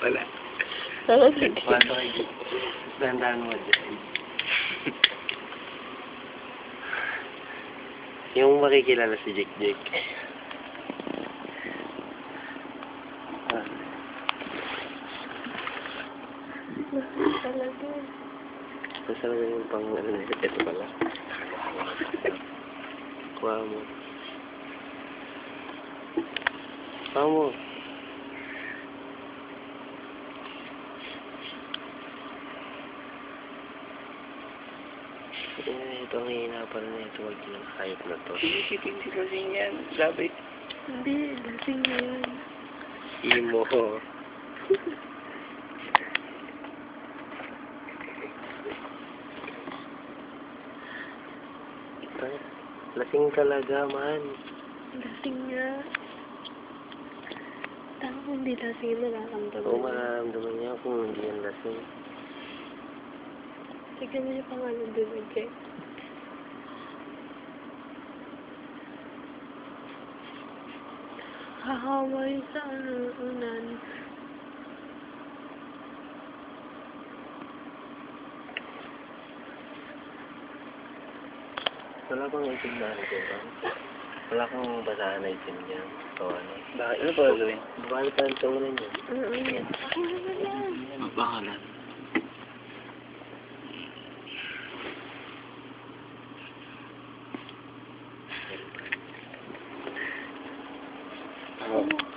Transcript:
Wala. Pasok kayo. Dandan mo dyan. Yung makikilala si Jake Jake. Ah. Talaga. Basta lang yung pang ano ito pala. Kuha mo. Eh, ito ang hihinapan na ito. Huwag yung hayop na to. Isipin si Rosing yan. Sabi. Hindi, lasing yun. Imo. Lasing talaga, man. Lasing nga. Hindi lasing, nararamdaman Oo, mararamdaman niya kung hindi yan lasing. Tignan mo yung pangalan doon, okay? Hahawa yun sa unan. Wala bang itim na dyan, bang? Wala kang basahan na itim niya. Ano? Bakit? Ano pa gagawin? Baka na tayong tawanan yun. Mm-hmm. Mapangalan. Oh.